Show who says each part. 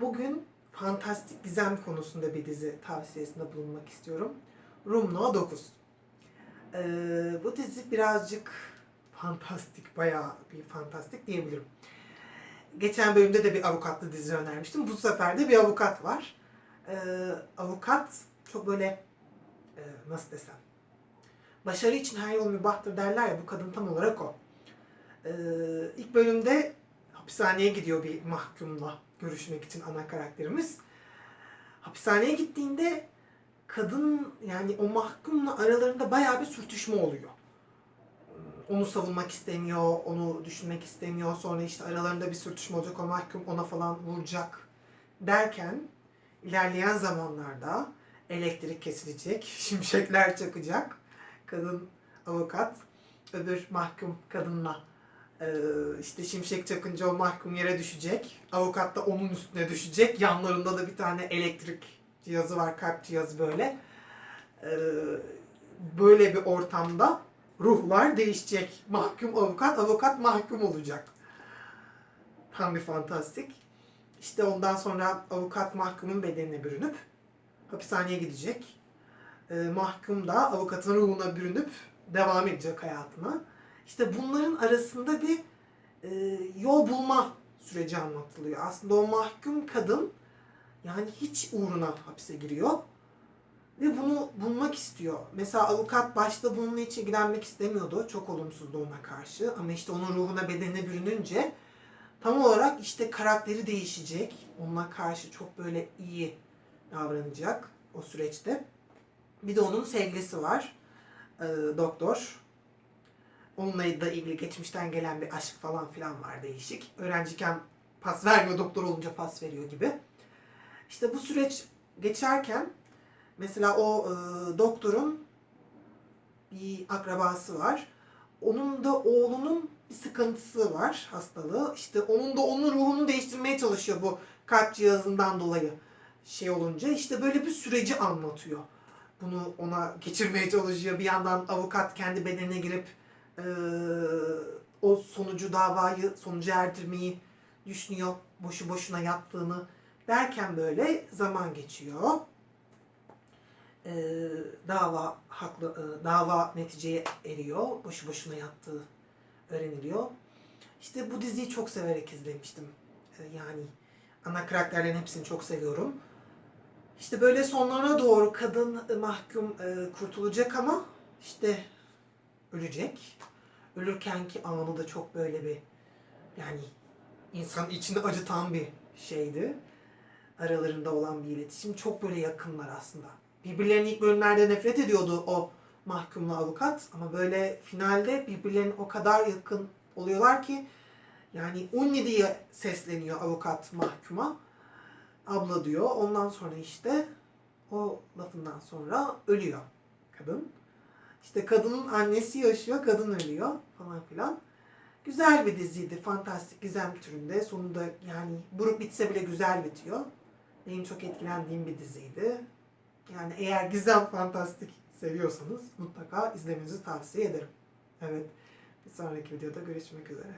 Speaker 1: Bugün fantastik gizem konusunda bir dizi tavsiyesinde bulunmak istiyorum. Room No 9. Ee, bu dizi birazcık fantastik, bayağı bir fantastik diyebilirim. Geçen bölümde de bir avukatlı dizi önermiştim. Bu sefer de bir avukat var. Ee, avukat çok böyle e, nasıl desem başarı için her yol mübahtır derler ya bu kadın tam olarak o. Ee, ilk bölümde hapishaneye gidiyor bir mahkumla görüşmek için ana karakterimiz. Hapishaneye gittiğinde kadın yani o mahkumla aralarında bayağı bir sürtüşme oluyor. Onu savunmak istemiyor, onu düşünmek istemiyor. Sonra işte aralarında bir sürtüşme olacak, o mahkum ona falan vuracak derken ilerleyen zamanlarda elektrik kesilecek, şimşekler çakacak. Kadın avukat öbür mahkum kadınla ee, işte şimşek çakınca o mahkum yere düşecek. Avukat da onun üstüne düşecek. Yanlarında da bir tane elektrik cihazı var, kalp cihazı böyle. Ee, böyle bir ortamda ruhlar değişecek. Mahkum avukat, avukat mahkum olacak. Tam bir fantastik. İşte ondan sonra avukat mahkumun bedenine bürünüp hapishaneye gidecek. Ee, mahkum da avukatın ruhuna bürünüp devam edecek hayatına. İşte bunların arasında bir e, yol bulma süreci anlatılıyor. Aslında o mahkum kadın yani hiç uğruna hapse giriyor ve bunu bulmak istiyor. Mesela avukat başta bununla hiç ilgilenmek istemiyordu. Çok olumsuzdu ona karşı. Ama işte onun ruhuna bedenine bürününce tam olarak işte karakteri değişecek. Onunla karşı çok böyle iyi davranacak o süreçte. Bir de onun sevgilisi var. Ee, doktor. Onunla da ilgili geçmişten gelen bir aşk falan filan var değişik. Öğrenciyken pas vermiyor, doktor olunca pas veriyor gibi. İşte bu süreç geçerken mesela o e, doktorun bir akrabası var. Onun da oğlunun bir sıkıntısı var, hastalığı. İşte onun da onun ruhunu değiştirmeye çalışıyor bu kalp cihazından dolayı şey olunca. İşte böyle bir süreci anlatıyor. Bunu ona geçirmeye çalışıyor. Bir yandan avukat kendi bedenine girip e, o sonucu davayı sonuca erdirmeyi düşünüyor. Boşu boşuna yattığını derken böyle zaman geçiyor. E, dava haklı e, dava neticeye eriyor. Boşu boşuna yattığı öğreniliyor. İşte bu diziyi çok severek izlemiştim. E, yani ana karakterlerin hepsini çok seviyorum. İşte böyle sonlarına doğru kadın e, mahkum e, kurtulacak ama işte ölecek. Ölürkenki anı da çok böyle bir yani insan içini acıtan bir şeydi. Aralarında olan bir iletişim. Çok böyle yakınlar aslında. Birbirlerine ilk bölümlerde nefret ediyordu o mahkumla avukat. Ama böyle finalde birbirlerine o kadar yakın oluyorlar ki yani 17 diye sesleniyor avukat mahkuma. Abla diyor. Ondan sonra işte o lafından sonra ölüyor kadın. İşte kadının annesi yaşıyor, kadın ölüyor falan filan. Güzel bir diziydi. Fantastik gizem türünde. Sonunda yani buruk bitse bile güzel bitiyor. Benim çok etkilendiğim bir diziydi. Yani eğer gizem fantastik seviyorsanız mutlaka izlemenizi tavsiye ederim. Evet. Bir sonraki videoda görüşmek üzere.